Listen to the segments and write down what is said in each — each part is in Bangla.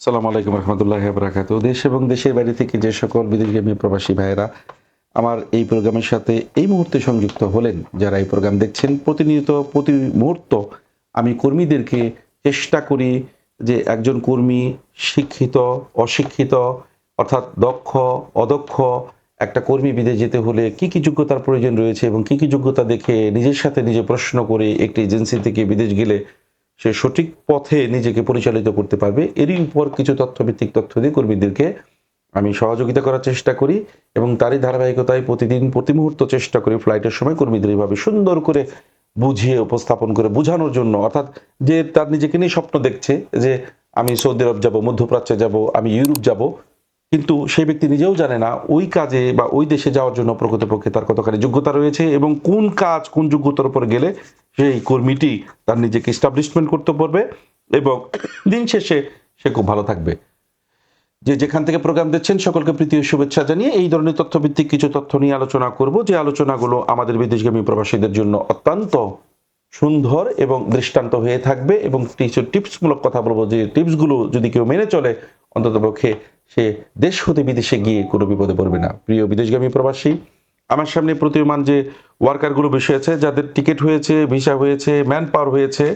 সালাম আলাইকুম রহমতুল্লাহ বরাকাত দেশ এবং দেশের বাইরে থেকে যে সকল বিদেশগামী প্রবাসী ভাইয়েরা আমার এই প্রোগ্রামের সাথে এই মুহূর্তে সংযুক্ত হলেন, যারা এই প্রোগ্রাম দেখছেন, প্রতিনিয়ত, প্রতি মুহূর্ত আমি কর্মীদেরকে চেষ্টা করি যে একজন কর্মী শিক্ষিত, অশিক্ষিত, অর্থাৎ দক্ষ, অদক্ষ একটা কর্মী বিদেশ যেতে হলে কি কি যোগ্যতার প্রয়োজন রয়েছে এবং কি কি যোগ্যতা দেখে নিজের সাথে নিজে প্রশ্ন করে একটি এজেন্সি থেকে বিদেশ গেলে সে সঠিক পথে নিজেকে পরিচালিত করতে পারবে। এরই উপর কিছু তথ্যভিত্তিক তথ্য দিয়ে কর্মীদেরকে আমি সহযোগিতা করার চেষ্টা করি এবং তারই ধারাবাহিকতায় প্রতিদিন, প্রতি মুহূর্ত চেষ্টা করি ফ্লাইটের সময় কর্মীদের এইভাবে সুন্দর করে বুঝিয়ে, উপস্থাপন করে বোঝানোর জন্য। অর্থাৎ যে তার নিজেকে নিয়ে স্বপ্ন দেখছে যে, আমি সৌদি আরব যাব, মধ্যপ্রাচ্যে যাব, আমি ইউরোপ যাব, কিন্তু সেই ব্যক্তি নিজেও জানে না ওই কাজে বা ওই দেশে যাওয়ার জন্য প্রকৃতপক্ষে তার কতখানি যোগ্যতা রয়েছে এবং কোন কাজ কোন যোগ্যতার উপর গেলে সেই কর্মীটি তার নিজেকে স্টাবলিশমেন্ট করতে পারবে এবং দিন শেষে সে খুব ভালো থাকবে। যে যেখান থেকে প্রোগ্রাম দিচ্ছেন সকলকে প্রীতি শুভেচ্ছা জানিয়ে এই ধরনের তথ্যভিত্তিক কিছু তথ্য নিয়ে আলোচনা করব। যে আলোচনাগুলো আমাদের বিদেশগামী প্রবাসীদের জন্য অত্যন্ত সুন্দর এবং দৃষ্টান্ত হয়ে থাকবে এবং কিছু টিপসমূলক কথা বলব। যে টিপসগুলো যদি কেউ মেনে চলে, অন্ততপক্ষে সে দেশ হতে বিদেশে গিয়ে কোনো বিপদে পড়বে না। প্রিয় বিদেশগামী প্রবাসী আমার সামনে প্রতীয়মান যে ওয়ার্কারগুলো বসে আছে, যাদের টিকিট হয়েছে ভিসা হয়েছে ম্যান পাওয়ার হয়েছে,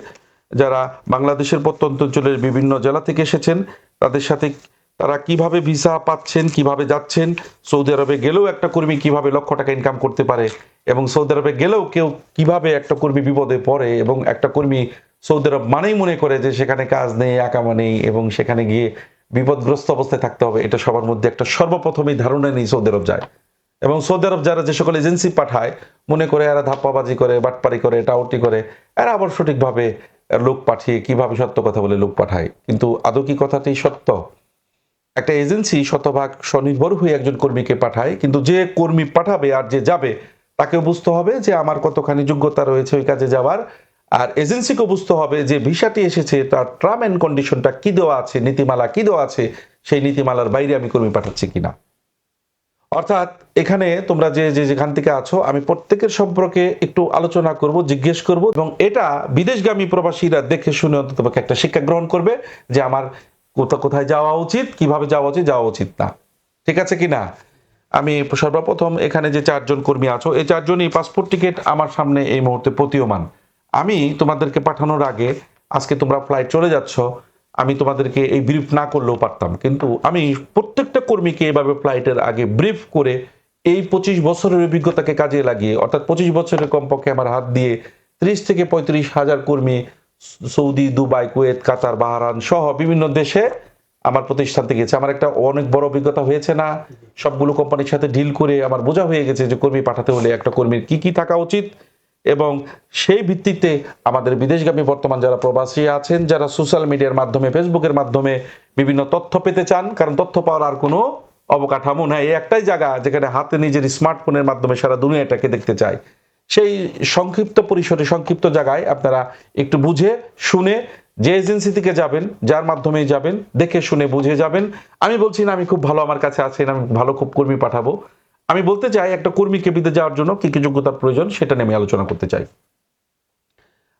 যারা বাংলাদেশের প্রত্যন্ত অঞ্চলের বিভিন্ন জেলা থেকে এসেছেন, তাদের সাথে তারা কীভাবে ভিসা পাচ্ছেন, কীভাবে যাচ্ছেন, সৌদি আরবে গেলেও একটা কর্মী কীভাবে লক্ষ টাকা ইনকাম করতে পারে এবং সৌদি আরবে গেলেও কেউ কীভাবে একটা কর্মী বিপদে পড়ে এবং একটা কর্মী সৌদি আরব মানেই মনে করে যে সেখানে কাজ নেই আকামা নেই এবং সেখানে গিয়ে বিপদগ্রস্ত অবস্থায় থাকতে হবে, এটা সবার মধ্যে একটা সর্বপ্রথমই ধারণা নেই সৌদি আরব যায়। এবং সৌদি আরব যারা যে সকল এজেন্সি পাঠায়, মনে করে এরা ধাপ্পাবাজি করে, বাটপারি করে, টাউটি করে, এরা আবার সঠিকভাবে লোক পাঠিয়ে কীভাবে সত্য কথা বলে লোক পাঠায়? কিন্তু আদৌ কি কথাটি সত্য? একটা এজেন্সি শতভাগ স্বনির্ভর হয়ে একজন কর্মীকে পাঠায়, কিন্তু যে কর্মী পাঠাবে আর যে যাবে, তাকেও বুঝতে হবে যে আমার কতখানি যোগ্যতা রয়েছে ওই কাজে যাওয়ার। আর এজেন্সিকেও বুঝতে হবে যে ভিসাটি এসেছে, তার টার্ম অ্যান্ড কন্ডিশনটা কী দেওয়া আছে, নীতিমালা কী দেওয়া আছে, সেই নীতিমালার বাইরে আমি কর্মী পাঠাচ্ছি কিনা। অর্থাৎ এখানে তোমরা যে যে যেখান থেকে আছো, আমি প্রত্যেকের সম্পর্কে একটু আলোচনা করব, জিজ্ঞেস করব, এবং এটা বিদেশগামী প্রবাসীরা দেখে শুনে অন্তত একটা শিক্ষা গ্রহণ করবে যে আমার কোথা কোথায় যাওয়া উচিত, কীভাবে যাওয়া উচিত যাওয়া উচিত না। ঠিক আছে কি না? আমি সর্বপ্রথম এখানে যে চারজন কর্মী আছো, এই চারজনই পাসপোর্ট টিকিট আমার সামনে এই মুহূর্তে প্রতীয়মান। আমি তোমাদেরকে পাঠানোর আগে, আজকে তোমরা ফ্লাইট চলে যাচ্ছ আমি তোমাদেরকে এই ব্রিফ না করলেও পারতাম। কিন্তু আমি প্রত্যেকটা কর্মীকে এভাবে ফ্লাইটের আগে ব্রিফ করে এই পঁচিশ বছরের অভিজ্ঞতাকে কাজে লাগিয়ে, অর্থাৎ পঁচিশ বছরের কমপক্ষে আমার হাত দিয়ে ত্রিশ থেকে পঁয়ত্রিশ হাজার কর্মী Saudi, Dubai, Kuwait, Qatar Bahrain সহ বিভিন্ন দেশে আমার প্রতিষ্ঠান থেকে গেছে আমার একটা অনেক বড় অভিজ্ঞতা হয়েছে না, সবগুলো কোম্পানির সাথে ডিল করে আমার বোঝা হয়ে গেছে যে কর্মী পাঠাতে হলে একটা কর্মীর কি কি থাকা উচিত। এবং সেই ভিত্তিতে আমাদের বিদেশগামী বর্তমান যারা প্রবাসী আছেন, যারা সোশ্যাল মিডিয়ার মাধ্যমে ফেসবুকের মাধ্যমে বিভিন্ন তথ্য পেতে চান, কারণ তথ্য পাওয়ার আর কোনো অবকাঠামো নাই। একটাই জায়গা যেখানে হাতে নিজের স্মার্টফোনের মাধ্যমে সারা দুনিয়াটাকে দেখতে চায়। সেই সংক্ষিপ্ত পরিসরে সংক্ষিপ্ত জায়গায় আপনারা একটু বুঝে, শুনে যে এজেন্সি থেকে যাবেন, যার মাধ্যমে যাবেন, দেখে শুনে বুঝে যাবেন। আমি বলছি না আমি খুব ভালো আমার কাছে আছেন, আমি ভালো খুব কর্মী পাঠাবো। আমি বলতে চাই একটা কর্মীকে বিদে যাওয়ার জন্য কি কি যোগ্যতার প্রয়োজন সেটা নিয়ে আমি আলোচনা করতে চাই।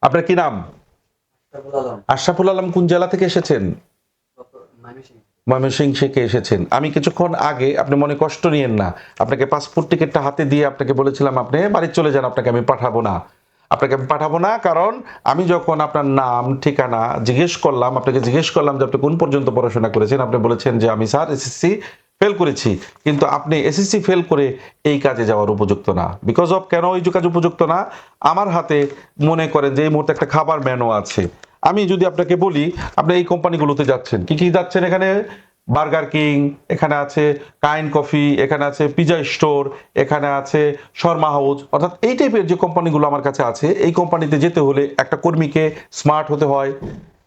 আপনার কি নাম? আশরাফুল আলম। কোন জেলা থেকে এসেছেন? ময়মনসিং থেকে এসেছেন। আমি কিছুক্ষণ আগে আপনি মনে কষ্ট নিয়েন না আপনাকে পাসপোর্ট টিকিটটা হাতে দিয়ে আপনাকে বলেছিলাম আপনি বাড়ি চলে যান আপনাকে আমি পাঠাবো না। আপনাকে আমি পাঠাবো না কারণ আমি যখন আপনার নাম ঠিকানা জিজ্ঞেস করলাম আপনাকে জিজ্ঞেস করলাম যে আপনি কোন পর্যন্ত পড়াশোনা করেছেন আপনি বলেছেন যে আমি স্যার এসএসসি ফেল করেছি, কিন্তু আপনি এসএসসি ফেল করে এই কাজে যাওয়ার উপযুক্ত না। বিকজ অফ কেন এই কাজ উপযুক্ত না? আমার হাতে মনে করেন যে এই মুহূর্তে একটা খাবার মেনু আছে। আমি যদি আপনাকে বলি, আপনি এই কোম্পানিগুলোতে যাচ্ছেন, কি কি যাচ্ছেন এখানে? বার্গার কিং এখানে আছে কাইন কফি এখানে আছে পিজা স্টোর এখানে আছে শর্মা হাউস অর্থাৎ এই টাইপের যে কোম্পানিগুলো আমার কাছে আছে, এই কোম্পানিতে যেতে হলে একটা কর্মীকে স্মার্ট হতে হয়,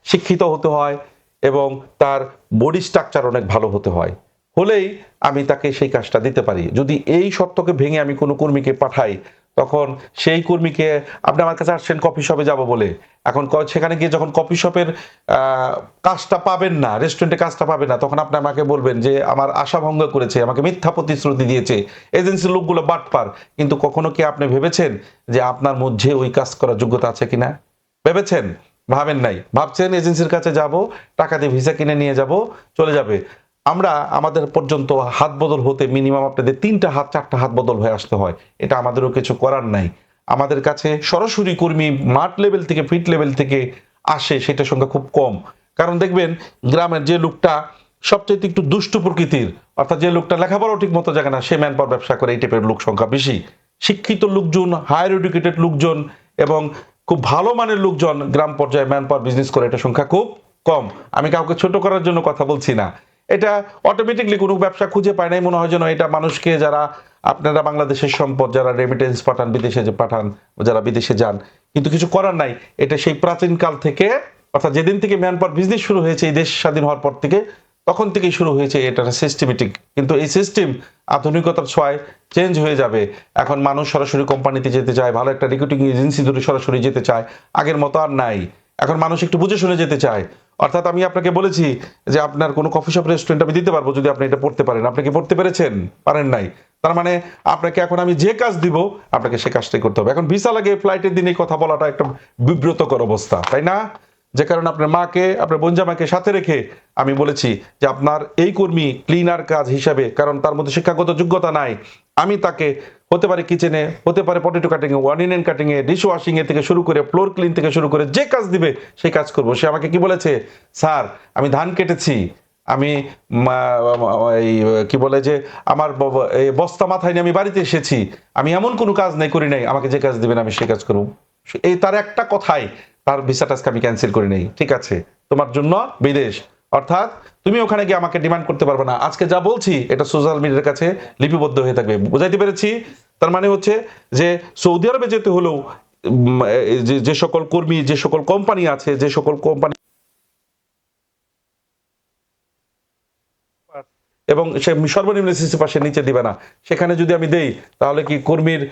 শিক্ষিত হতে হয়, এবং তার বডি স্ট্রাকচার অনেক ভালো হতে হয়। হলেই আমি তাকে সেই কাজটা দিতে পারি। যদি এই সত্যকে ভেঙে আমি কোনো কর্মীকে পাঠাই, তখন সেই কর্মীকে, আপনি আমার কাছে আসছেন, কফি শপে যাব বলে। এখন সেখানে গিয়ে যখন কফি শপের কাজটা পাবেন না, রেস্টুরেন্টে কাজটা পাবেন না, তখন আপনি আমাকে বলবেন যে, আমার আশা ভঙ্গ করেছে, আমাকে মিথ্যা প্রতিশ্রুতি দিয়েছে, এজেন্সির লোকগুলো বাটপার। কিন্তু কখনো কি আপনি ভেবেছেন যে আপনার মধ্যে ওই কাজ করার যোগ্যতা আছে কিনা? ভেবেছেন? ভাবেন নাই। ভাবছেন, এজেন্সির কাছে যাব, টাকা দিয়ে ভিসা কিনে নিয়ে যাব, চলে যাবে। আমরা আমাদের পর্যন্ত হাত বদল হতে মিনিমাম আপনাদের তিনটা হাত, চারটা হাত বদল হয়ে আসতে হয়। এটা আমাদেরও কিছু করার নাই। আমাদের কাছে সরাসরি কর্মী মাঠ লেভেল থেকে ফিট লেভেল থেকে আসে সেটার সংখ্যা খুব কম। কারণ দেখবেন, গ্রামের যে লোকটা সবচেয়ে একটু দুষ্টু প্রকৃতির, অর্থাৎ যে লোকটা লেখাপড়াও ঠিক মতো জানে না, সে ম্যান পাওয়ার ব্যবসা করে এই টাইপের লোক সংখ্যা বেশি। শিক্ষিত লোকজন হায়ার এডুকেটেড লোকজন এবং খুব ভালো মানের লোকজন গ্রাম পর্যায়ে ম্যান পাওয়ার বিজনেস করে এটা সংখ্যা খুব কম। আমি কাউকে ছোট করার জন্য কথা বলছি না। এটা অটোমেটিকলি কোনো ব্যবসা খুঁজে পায় নাই। মনে হয় যেন এটা মানুষকে যারা, আপনারা বাংলাদেশের সম্পদ, যারা রেমিটেন্স পাঠান, বিদেশে যে পাঠান, যারা বিদেশে যান, কিন্তু কিছু করার নাই। এটা সেই প্রাচীনকাল থেকে, অর্থাৎ যেদিন থেকে ম্যান পাওয়ার বিজনেস শুরু হয়েছে, এই দেশ স্বাধীন হওয়ার পর থেকে, তখন থেকেই শুরু হয়েছে এটা সিস্টেমেটিক কিন্তু এই সিস্টেম আধুনিকতার ছোঁয়ায় চেঞ্জ হয়ে যাবে। এখন মানুষ সরাসরি কোম্পানিতে যেতে চায়, ভালো একটা রিক্রুটিং এজেন্সি ধরে সরাসরি যেতে চায়, আগের মতো আর নাই। এখন মানুষ একটু বুঝে শুনে যেতে চায়। অর্থাৎ আমি আপনাকে বলেছি যে আপনার কোনো কফি শপ রেস্টুরেন্ট আমি দিতে পারব যদি আপনি এটা পড়তে পারেন। আপনি কি পড়তে পেরেছেন? পারেন নাই। তার মানে আপনাকে এখন আমি যে কাজ দিব, আপনাকে সে কাজটাই করতে হবে। এখন ভিসা লাগে ফ্লাইটের দিনে কথা বলাটা একটা বিব্রতকর অবস্থা, তাই না? যে কারণে আপনার মাকে, আপনার বঞ্জামাকে সাথে রেখে আমি বলেছি যে আপনার এই কর্মী ক্লিনার কাজ হিসাবে, কারণ তার মধ্যে শিক্ষাগত যোগ্যতা নাই, আমি তাকে হতে পারে কিচেনে হতে পারে পটেটো কাটিং এ ওয়ানিনেন কাটিং এ ডিশ ওয়াশিং এ থেকে শুরু করে ফ্লোর ক্লিন থেকে শুরু করে যে কাজ দিবে সেই কাজ করব। সে আমাকে কি বলেছে? স্যার, আমি ধান কেটেছি। আমি এই, কি বলে যে, আমার বস্তা মাথায় নিয়ে আমি বাড়িতে এসেছি। আমি এমন কোনো কাজ নাই, করি নাই। আমাকে যে কাজ দিবেন, আমি সেই কাজ করব। এই তার একটা কথাই, তার ভিসাটা আজকে আমি ক্যান্সেল করে নেই। ঠিক আছে? তোমার জন্য বিদেশ। অর্থাৎ তুমি ওখানে গিয়ে আমাকে ডিমান্ড করতে পারবে না। আজকে যা বলছি, এটা সোশ্যাল মিডিয়ার কাছে লিপিবদ্ধ হয়ে থাকবে। বুঝাইতে পেরেছি? তার মানে হচ্ছে যে সৌদি আরবে যেতে হলেও যে- সকল কর্মী, যে সকল কোম্পানি আছে, যে সকল কোম্পানি এবং সে সর্বনিম্ন সিসি পাশে নিচে দিবে না। সেখানে যদি আমি দেই, তাহলে কি কর্মীর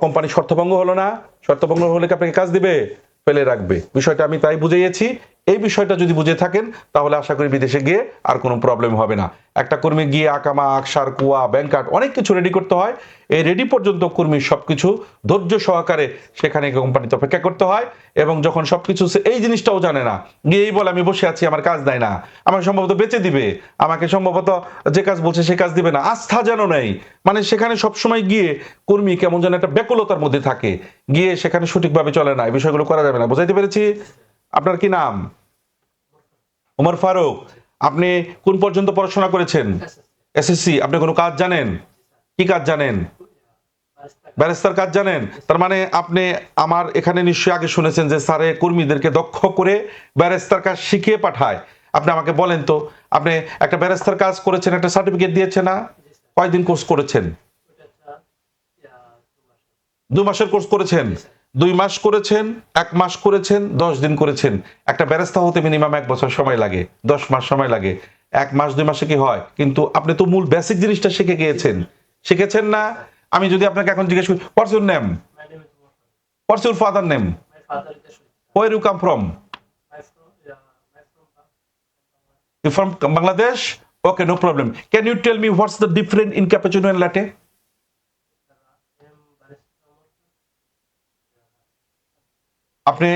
কোম্পানি শর্তভঙ্গ হলো না? শর্তভঙ্গ হলে কি আপনাকে কাজ দিবে? ফেলে রাখবে। বিষয়টা আমি তাই বুঝিয়েছি। এই বিষয়টা যদি বুঝে থাকেন, তাহলে আশা করি বিদেশে গিয়ে আর কোনো প্রবলেম হবে না। একটা কর্মী গিয়ে আকামা, আকসার, কুয়া ব্যাংক কার্ড অনেক কিছু রেডি করতে হয়। এই রেডি পর্যন্ত কর্মীর সবকিছু ধৈর্য সহকারে সেখানে কোম্পানিতে অপেক্ষা করতে হয় এবং যখন সবকিছু সে এই জিনিসটাও জানে না। গিয়েই বলে, আমি বসে আছি, আমার কাজ দেয় না। আমাকে সম্ভবত বেঁচে দিবে। আমাকে সম্ভবত যে কাজ বলছে সে কাজ দিবে না। আস্থা যেন নেই। মানে সেখানে সবসময় গিয়ে কর্মী কেমন যেন একটা ব্যাকুলতার মধ্যে থাকে। গিয়ে সেখানে সঠিকভাবে চলে না। এই বিষয়গুলো করা যাবে না। বুঝাইতে পেরেছি? আপনার কি নাম? উমর ফারুক, আপনি কোন পর্যন্ত পড়াশোনা করেছেন? এসএসসি আপনি কোনো কাজ জানেন? কি কাজ জানেন? ব্যারিস্টার কাজ জানেন? তার মানে আপনি আমার এখানে নিশ্চয়ই আগে শুনেছেন যে স্যারে কর্মীদেরকে দক্ষ করে ব্যারিস্টার কাজ শিখিয়ে পাঠায়। আপনি আমাকে বলেন তো, আপনি একটা ব্যারিস্টার কাজ করেছেন, একটা সার্টিফিকেট দিয়েছে না? কয়দিন কোর্স করেছেন? দু মাসের কোর্স করেছেন? দুই মাস করেছেন, এক মাস করেছেন, দশ দিন করেছেন। একটা ব্যারেস্তা হতে মিনিমাম এক বছর সময় লাগে, দশ মাস সময় লাগে। এক মাস, দুই মাসে কি হয়? কিন্তু আপনি তো মূল বেসিক জিনিসটা শিখে গিয়েছেন। শিখেছেন না? আমি যদি আপনাকে এখন জিজ্ঞেস করি what's your name. What's your father name where you come from you from Bangladesh okay no problem can you tell me what's the আপনি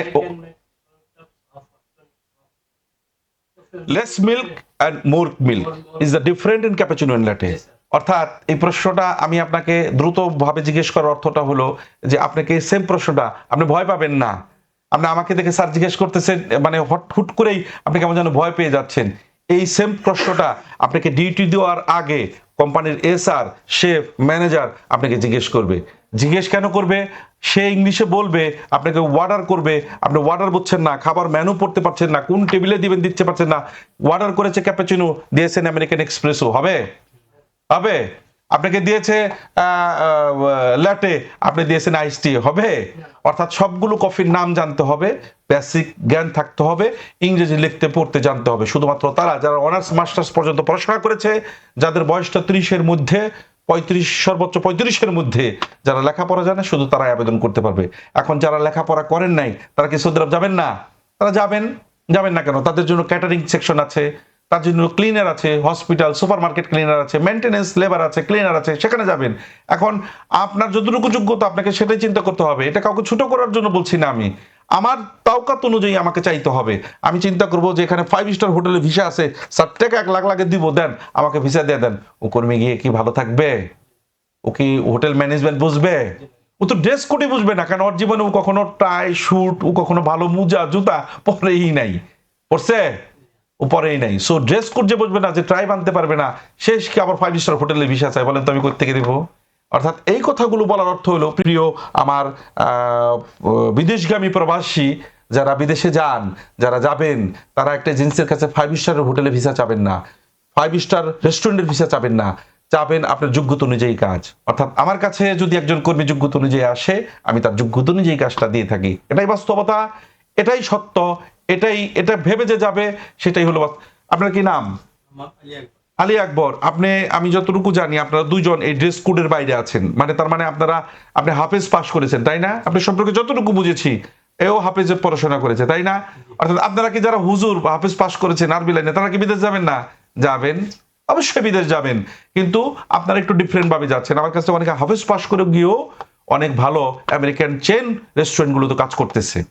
less milk and more milk is the different in cappuccino Yes, sir. অর্থাৎ এই প্রশ্নটা আমি আপনাকে দ্রুতভাবে জিজ্ঞেস করার অর্থটা হলো যে আপনাকে সেম প্রশ্নটা আপনি ভয় পাবেন না। আপনি আমাকে দেখে স্যার জিজ্ঞেস করতেছেন মানে হট হুট করেই আপনি কেমন যেন ভয় পেয়ে যাচ্ছেন। এই সেম প্রশ্নটা আপনাকে ডিউটি দেওয়ার আগে কোম্পানির এসআর শেফ ম্যানেজার আপনাকে জিজ্ঞেস করবে। জিজ্ঞেস কেন করবে? সে ইংলিশে বলবে, আপনাকে অর্ডার করবে। আপনি অর্ডার বুঝছেন না, খাবার মেনু পড়তে পারছেন না, কোন টেবিলে দিবেন দিতে পারছেন না। অর্ডার করেছে ক্যাপাচিনো দিয়েছেন আমেরিকান এক্সপ্রেসও হবে? হবে? আপনাকে দিয়েছে ল্যাটে আপনি দিয়েছেন আইস টি হবে? অর্থাৎ সবগুলো কফির নাম জানতে হবে বেসিক জ্ঞান থাকতে হবে, ইংরেজি লিখতে, পড়তে জানতে হবে। শুধুমাত্র তারা, যারা অনার্স মাস্টার্স পর্যন্ত পড়াশোনা করেছে, যাদের বয়সটা ত্রিশের মধ্যে পঁয়ত্রিশ, সর্বোচ্চ পঁয়ত্রিশের মধ্যে যারা লেখাপড়া জানে, শুধু তারাই আবেদন করতে পারবে। এখন যারা লেখাপড়া করেন নাই, তারা কি সৌদি আরব যাবেন না? তারা যাবেন যাবেন না কেন? তাদের জন্য ক্যাটারিং সেকশন আছে, তার জন্য ক্লিনার আছে হসপিটাল সুপার মার্কেট ক্লিনার আছে মেনটেনেন্স লেবার আছে ক্লিনার আছে, সেখানে যাবেন। এখন আপনার যতটুকু যোগ্যতা আপনাকে সেটাই চিন্তা করতে হবে। এটা কাউকে ছোট করার জন্য বলছি না আমি। আমার তাওকাত অনুযায়ী আমাকে চাইতে হবে। আমি চিন্তা করব যে এখানে ফাইভ স্টার হোটেলে ভিসা আছে, সাত টাকা এক লাখ লাখে দিব, দেন আমাকে ভিসা দিয়ে দেন। ও কর্মী গিয়ে কি ভালো থাকবে? ও কি হোটেল ম্যানেজমেন্ট বুঝবে? ও তো ড্রেস কোডই বুঝবে না কারণ ওর জীবনে ও কখনো টাই শুট ও কখনো ভালো মোজা, জুতা, পরেই নাই। পড়ছে? ও পরেই নাই। সো ড্রেস কোড যে বুঝবে না, যে ট্রাই আনতে পারবে না, শেষ কি আবার ফাইভ স্টার হোটেলে ভিসা চাই বলেন তো আমি কোথেকে দিব অর্থাৎ এই কথাগুলো বলার অর্থ হলো, প্রিয় আমার বিদেশগামী প্রবাসী যারা বিদেশে যান, যারা যাবেন, তারা একটা জিন্সের কাছে ফাইভ স্টার হোটেলে ভিসা চাবেন না। ফাইভ স্টার রেস্টুরেন্টের ভিসা চাবেন না। চাবেন আপনার যোগ্যতা অনুযায়ী কাজ। অর্থাৎ আমার কাছে যদি একজন কর্মী যোগ্যতা অনুযায়ী আসে, আমি তার যোগ্যতা অনুযায়ী কাজটা দিয়ে থাকি। এটাই বাস্তবতা, এটাই সত্য, এটাই, এটা ভেবে যে যাবে, সেটাই হলো আপনার কি নাম? আলী আকবর। আপনি, আমি যতটুকু জানি, আপনারা দুইজন এই ড্রেস কোডের বাইরে আছেন। মানে তার মানে আপনারা, আপনি হাফেজ পাস করেছেন, তাই না? আপনি সম্পর্কে যতটুকু বুঝেছি, এও হাফেজে পড়াশোনা করেছে, তাই না? অর্থাৎ আপনারা কি যারা হুজুর, হাফেজ পাস করেছেন, আরবি লাইনে, তারা কি বিদেশ যাবেন না? যাবেন। অবশ্যই বিদেশ যাবেন। কিন্তু আপনারা একটু ডিফারেন্ট ভাবে যাচ্ছেন। আমার কাছে অনেকে হাফেজ পাস করে গিয়েও অনেক ভালো আমেরিকান চেন রেস্টুরেন্টগুলোতে কাজ করতেছে।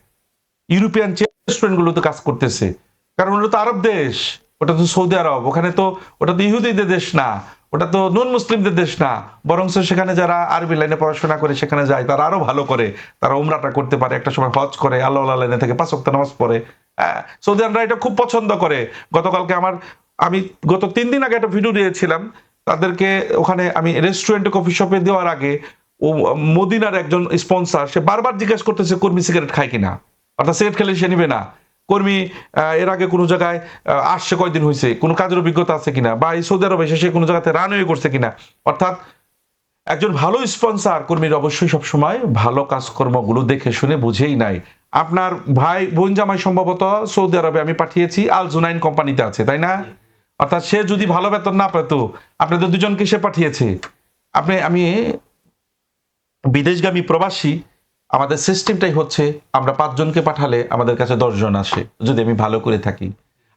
ইউরোপিয়ান চেন রেস্টুরেন্টগুলোতে কাজ করতেছে। কারণ ওটা তো আরব দেশ। ওটা তো সৌদি আরব ওখানে তো ওটা তো ইহুদিদের দেশ না ওটা তো নন মুসলিমদের দেশ না বরং সেখানে যারা আরবি লাইনে পড়াশোনা করে সেখানে যায় তারা আরও ভালো করে তারা উমরাটা করতে পারে একটা সময় হজ করে আল্লাহ লাইনে থেকে পাঁচ ওয়াক্ত নামাজ পড়ে হ্যাঁ, সৌদি আরবরা এটা খুব পছন্দ করে। গতকালকে আমার আমি গত তিন দিন আগে একটা ভিডিও দিয়েছিলাম তাদেরকে ওখানে আমি রেস্টুরেন্টে কফি শপে দেওয়ার আগে ও মদিনার একজন স্পন্সর সে বারবার জিজ্ঞেস করতেছে কর্মী সিগারেট খায় কিনা? অর্থাৎ সিগারেট খেলে সে নিবে না। কর্মী এর আগে কোনো জায়গায় আসছে কয়দিন হয়েছে কোনো কাজের অভিজ্ঞতা আছে কিনা? বা এই সৌদি আরবে সে কোনো জায়গাতে রানওয়ে করছে কিনা? অর্থাৎ একজন ভালো স্পন্সর কর্মীর অবশ্যই সবসময় ভালো কাজকর্মগুলো দেখে শুনে বুঝেই নাই। আপনার ভাই, বোন জামাই সম্ভবত সৌদি আরবে আমি পাঠিয়েছি, আল জুনাইন কোম্পানিতে আছে, তাই না? অর্থাৎ সে যদি ভালো বেতন না পেত, আপনাদের দুজনকে সে পাঠিয়েছে। আপনি, আমি বিদেশগামী প্রবাসী আমাদের সিস্টেমটাই হচ্ছে আমরা পাঁচজনকে পাঠালে আমাদের কাছে দশজন আসে, যদি আমি ভালো করে থাকি।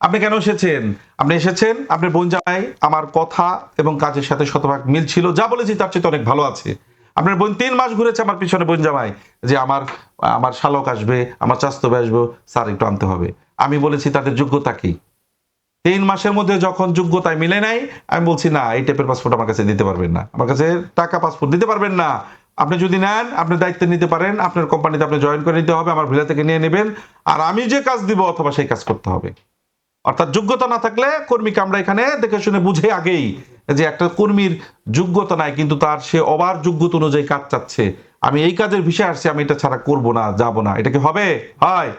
আপনি কেন এসেছেন? আপনি এসেছেন আপনি বোন জামাই, আমার কথা এবং কাজের সাথে শতভাগ মিল ছিল, যা বলেছি তার চেয়ে অনেক ভালো আছে। আপনার বোন তিন মাস ঘুরেছে আমার পিছনে বোন জামাই, যে আমার আমার শালক আসবে, আমার চাস্তবে আসবে, স্যার একটু আনতে হবে। আমি বলেছি, তাদের যোগ্যতা কি? তিন মাসের মধ্যে যখন যোগ্যতায় মিলে নাই, আমি বলছি, না, এই টাইপের পাসপোর্ট আমার কাছে দিতে পারবেন না। আমার কাছে টাকা পাসপোর্ট দিতে পারবেন না। আপনি যদি নেন, আপনি দায়িত্ব নিতে পারেন, আপনার কোম্পানিতে আপনি জয়েন করে নিতে হবে, আমার ভিলা থেকে নিয়ে নেবেন, আর আমি যে কাজ দিব অথবা সেই কাজ করতে হবে। অর্থাৎ যোগ্যতা না থাকলে কর্মীকে আমরা এখানে দেখে শুনে বুঝে আগেই যে একটা কর্মীর যোগ্যতা নাই, কিন্তু তার সে অবার যোগ্যতা অনুযায়ী কাজ চাচ্ছে। আমি এই কাজের বিষয় আসছি, আমি এটা ছাড়া করব না, যাব না। এটা কি হবে? হয়।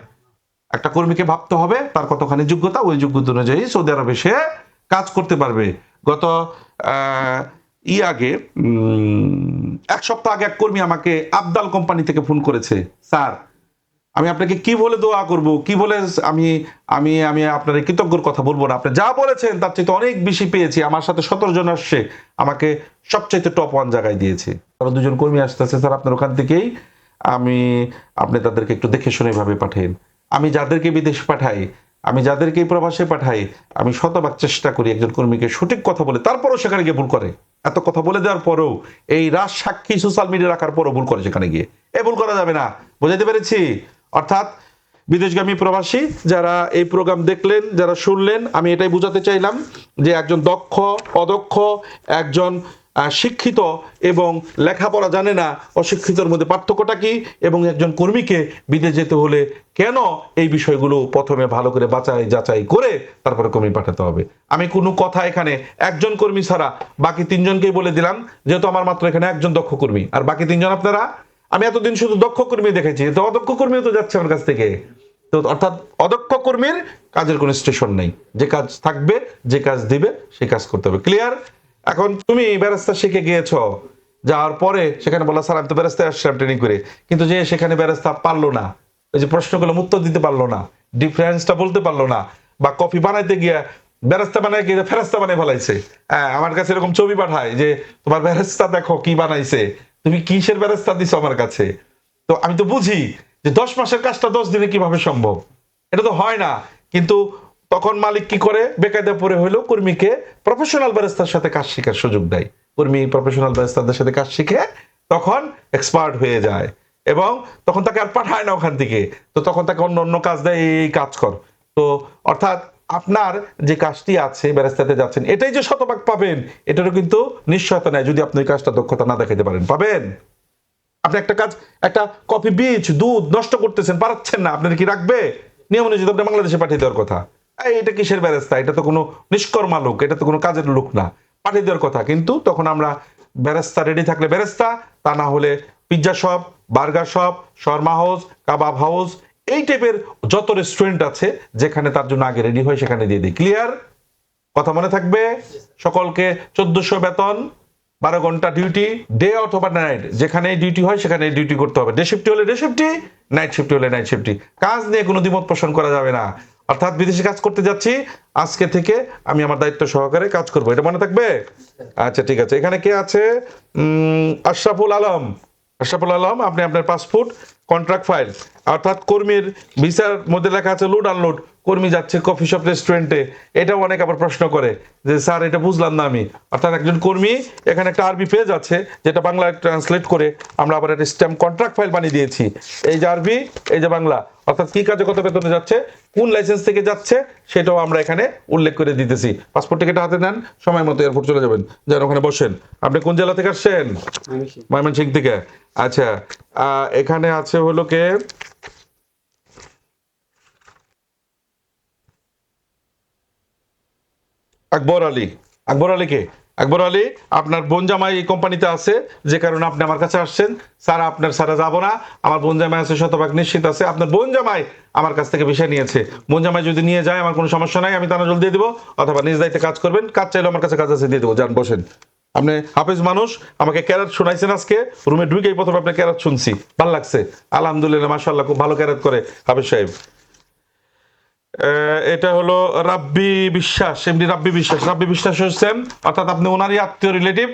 একটা কর্মীকে ভাবতে হবে, তার কতখানি যোগ্যতা, ওই যোগ্যতা অনুযায়ী সৌদি আরবে সে কাজ করতে পারবে। গত ই আগে এক সপ্তাহ আগে এক কর্মী আমাকে আবদাল কোম্পানি থেকে ফোন করেছে, স্যার, আমি আপনাকে কি বলে দোয়া করব? কি বলে আমি আমি আমি আপনার কৃতজ্ঞর কথা বলব না। আপনি যা বলেছেন, তার চাইতে অনেক বেশি পেয়েছি। আমার সাথে সতেরো জন আসছে। আমাকে সবচাইতে টপ ওয়ান জায়গায় দিয়েছে। তারা দুজন কর্মী আসতেছে, স্যার, আপনার ওখান থেকেই আমি, আপনি তাদেরকে একটু দেখে শুনে ভাবে পাঠেন আমি যাদেরকে বিদেশ পাঠাই, আমি যাদেরকে প্রবাসে পাঠাই, আমি শতভাগ চেষ্টা করি একজন কর্মীকে সঠিক কথা বলে, তারপরও সেখানে গিয়ে ভুল করে। এত কথা বলে দেওয়ার পরেও এই রাজ সাক্ষী সোশ্যাল মিডিয়া রাখার পরও ভুল করে সেখানে গিয়ে। এ ভুল করা যাবে না। বোঝাতে পেরেছি? অর্থাৎ বিদেশগামী প্রবাসী যারা এই প্রোগ্রাম দেখলেন, যারা শুনলেন, আমি এটাই বোঝাতে চাইলাম যে একজন দক্ষ, অদক্ষ, একজন শিক্ষিত এবং লেখাপড়া জানে না, অশিক্ষিতর মধ্যে পার্থক্যটা কি? এবং একজন কর্মীকে বিদেশ যেতে হলে কেন এই বিষয়গুলো প্রথমে ভালো করে বাঁচাই যাচাই করে তারপরে কর্মী পাঠাতে হবে? আমি কোনো কথা এখানে একজন কর্মী ছাড়া বাকি তিনজনকেই বলে দিলাম, যেহেতু আমার মাত্র এখানে একজন দক্ষ কর্মী। আর বাকি তিনজন আপনারা? আমি এতদিন শুধু দক্ষ কর্মী দেখেছি, তো অদক্ষ কর্মীও তো যাচ্ছে আমার কাছ থেকে। তো অর্থাৎ অদক্ষ কর্মীর কাজের কোনো স্টেশন নেই। যে কাজ থাকবে, যে কাজ দিবে সেই কাজ করতে হবে। ক্লিয়ার এখন তুমি ব্যারাস্তা শিখে গিয়েছো, যাওয়ার পরে সেখানে বলা স্যার, আমি তো ব্যারাস্তায় আসছিলাম ট্রেনিং করে। কিন্তু যে সেখানে ব্যারাস্তা পারল না, ওই যে প্রশ্নগুলো উত্তর দিতে পারল না ডিফারেন্সটা বলতে পারল না, বা কফি বানাইতে গিয়া বেরাস্তা বানায় গিয়ে ফেরাস্তা বানিয়ে ফেলাইছে? হ্যাঁ আমার কাছে এরকম ছবি পাঠায় যে, তোমার বেরাস্তা দেখো কি বানাইছে, তুমি কিসের বেরাস্তা দিছো আমার কাছে? তো আমি তো বুঝি যে দশ মাসের কাজটা দশ দিনে কীভাবে সম্ভব? এটা তো হয় না, কিন্তু তখন মালিক কি করে? বেকায়দা পরে হইলেও কর্মীকে প্রফেশনাল ব্যারেস্তার সাথে কাজ শেখার সুযোগ দেয়। কর্মী প্রফেশনাল ব্যারেস্তাদের সাথে কাজ শিখে তখন এক্সপার্ট হয়ে যায় এবং তখন তাকে আর পাঠায় না ওখান থেকে। তো তখন তাকে অন্য অন্য কাজ দেয়, এই কাজ কর। তো অর্থাৎ আপনার যে কাজটি আছে ব্যারেস্তাতে যাচ্ছেন, এটাই যে শতভাগ পাবেন, এটারও কিন্তু নিশ্চয়তা নেই যদি আপনি ওই কাজটা দক্ষতা না দেখাতে পারেন। পাবেন? আপনি একটা কাজ, একটা কফি, বীজ, দুধ নষ্ট করতেছেন, পারাচ্ছেন না, আপনার কি রাখবে? নিয়ম অনুযায়ী আপনি বাংলাদেশে পাঠিয়ে দেওয়ার কথা। এটা কিসের ব্যারেস্তা? এটা তো কোনো নিষ্কর্মা লোক, এটা তো কোনো কাজের লোক না। পাঠিয়ে দেওয়ার কথা। কিন্তু তখন আমরা ব্যারেস্তা রেডি থাকলে ব্যারেস্তা, তা না হলে pizza shop burger shop shawarma house kebab house এই টাইপের যত রেস্টুরেন্ট আছে, যেখানে তার জন্য আগে রেডি হয়, সেখানে দিয়ে দিই। ক্লিয়ার কথা মনে থাকবে? সকলকে চোদ্দশো বেতন, বারো ঘণ্টা ডিউটি ডে অথবা নাইট যেখানে ডিউটি হয় সেখানে ডিউটি করতে হবে। ডে শিফটি হলে ডে শিফটি নাইট শিফটি হলে নাইট শিফটি কাজ নিয়ে কোনো দ্বিমত পোষণ করা যাবে না। অর্থাৎ বিদেশে কাজ করতে যাচ্ছি, আজকে থেকে আমি আমার দায়িত্ব সহকারে কাজ করব। এটা মনে থাকবে? আচ্ছা ঠিক আছে। এখানে কে আছে? আশরাফুল আলম। আশরাফুল আলম, আপনি আপনার পাসপোর্ট কন্ট্রাক্ট ফাইল অর্থাৎ কর্মীর ভিসার মধ্যে লেখা আছে লোড আনলোড কর্মী যাচ্ছে কফি শপ রেস্টুরেন্টে এটাও অনেক আবার প্রশ্ন করে যে স্যার এটা বুঝলাম না আমি। অর্থাৎ একজন কর্মী এখানে একটা আরবি পেজ আছে যেটা বাংলা ট্রান্সলেট করে আমরা আবার একটা স্ট্যাম্প কন্ট্রাক্ট ফাইল বানিয়ে দিয়েছি। এই যে আরবি এই যে বাংলা অর্থাৎ কি কাজে কত বেতনে যাচ্ছে কোন লাইসেন্স থেকে যাচ্ছে সেটাও আমরা এখানে উল্লেখ করে দিতেছি। পাসপোর্ট টিকিট হাতে নেন সময় মতো এয়ারপোর্ট চলে যাবেন। যান ওখানে বসেন। আপনি কোন জেলা থেকে আসছেন? ময়মনসিং থেকে। আচ্ছা আহ, এখানে আছে হলো কে? আকবর আলী। আকবর আলী কে? আকবর আলী, আপনার বোন জামাই এই কোম্পানিতে আছে, যে কারণে আপনি আমার কাছে আসছেন। স্যার, আপনার স্যারা যাব না। আমার বোন জামাই আছে, শতভাগ নিশ্চিত আছে। আপনার বোন জামাই আমার কাছ থেকে বিষয় নিয়েছে। বোন জামাই যদি নিয়ে যায়, আমার কোনো সমস্যা নাই, আমি তানাজল দিয়ে দিব। অথবা নিজ দায়িত্বে কাজ করবেন, কাজ চাইলে আমার কাছে কাজ আছে, দিয়ে দেবো। যান, বসেন। আপনি হাফেজ মানুষ, আমাকে ক্যারাত শোনাইছেন আজকে। রুমে ঢুকেই প্রথমে আপনি ক্যারাত শুনছি। ভালো লাগছে। আলহামদুলিল্লাহ মাশাল্লাহ খুব ভালো ক্যারাত করে হাফেজ সাহেব। এটা হলো রাব্বি বিশ্বাস এমনি রাব্বি বিশ্বাস। রাব্বি বিশ্বাস হচ্ছেন অর্থাৎ আপনি ওনারই আত্মীয়, রিলেটিভ।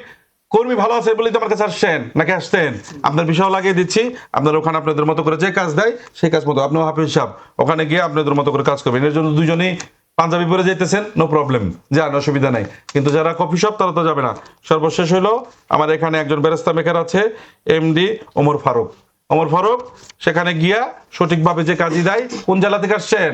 কর্মী ভালো আছে বলেই তো আমার কাছে আসছেন, নাকি আসতেন আপনার বিষয় লাগিয়ে দিচ্ছি, আপনার ওখানে আপনাদের মতো করে যে কাজ দেয়, সেই কাজ মতো। আপনিও হাফিজ সাহেব, ওখানে গিয়ে আপনাদের মতো করে কাজ করবেন। এর জন্য দুজনেই পাঞ্জাবি পরে যেতেছেন নো প্রবলেম যান, অসুবিধা নাই। কিন্তু যারা কফি শপ, তারা তো যাবে না। সর্বশেষ হলো, আমার এখানে একজন বেরেস্তা মেকার আছে, এমডি ওমর ফারুক। ওমর ফারুক সেখানে গিয়া সঠিকভাবে যে কাজই দেয় কোন জেলা থেকে আসছেন?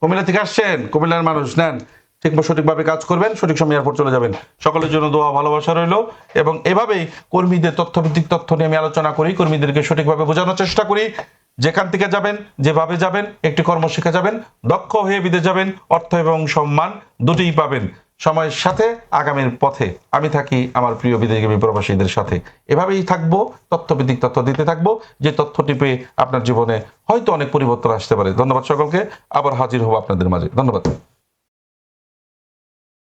কুমিল্লা থেকে। আসছেন। কুমিল্লার মানুষ নেন। ঠিক সঠিকভাবে কাজ করবেন সঠিক সময় এয়ারপোর্ট চলে যাবেন। সকলের জন্য দোয়া ভালোবাসা রইল এবং এভাবেই কর্মীদের তথ্যভিত্তিক তথ্য নিয়ে আমি আলোচনা করি কর্মীদেরকে সঠিকভাবে বোঝানোর চেষ্টা করি। যেখান থেকে যাবেন যেভাবে যাবেন একটি কর্ম শিখে যাবেন দক্ষ হয়ে বিদে যাবেন অর্থ এবং সম্মান দুটোই পাবেন। সময়ের সাথে আগামীর পথে আমি থাকি আমার প্রিয় বিদেশি প্রবাসীদের সাথে। এভাবেই থাকব, তথ্যভিত্তিক তথ্য দিতে থাকব, যে তথ্যটি পেয়ে আপনার জীবনে হয়তো অনেক পরিবর্তন আসতে পারে। ধন্যবাদ সকলকে, আবার হাজির হব আপনাদের মাঝে। ধন্যবাদ।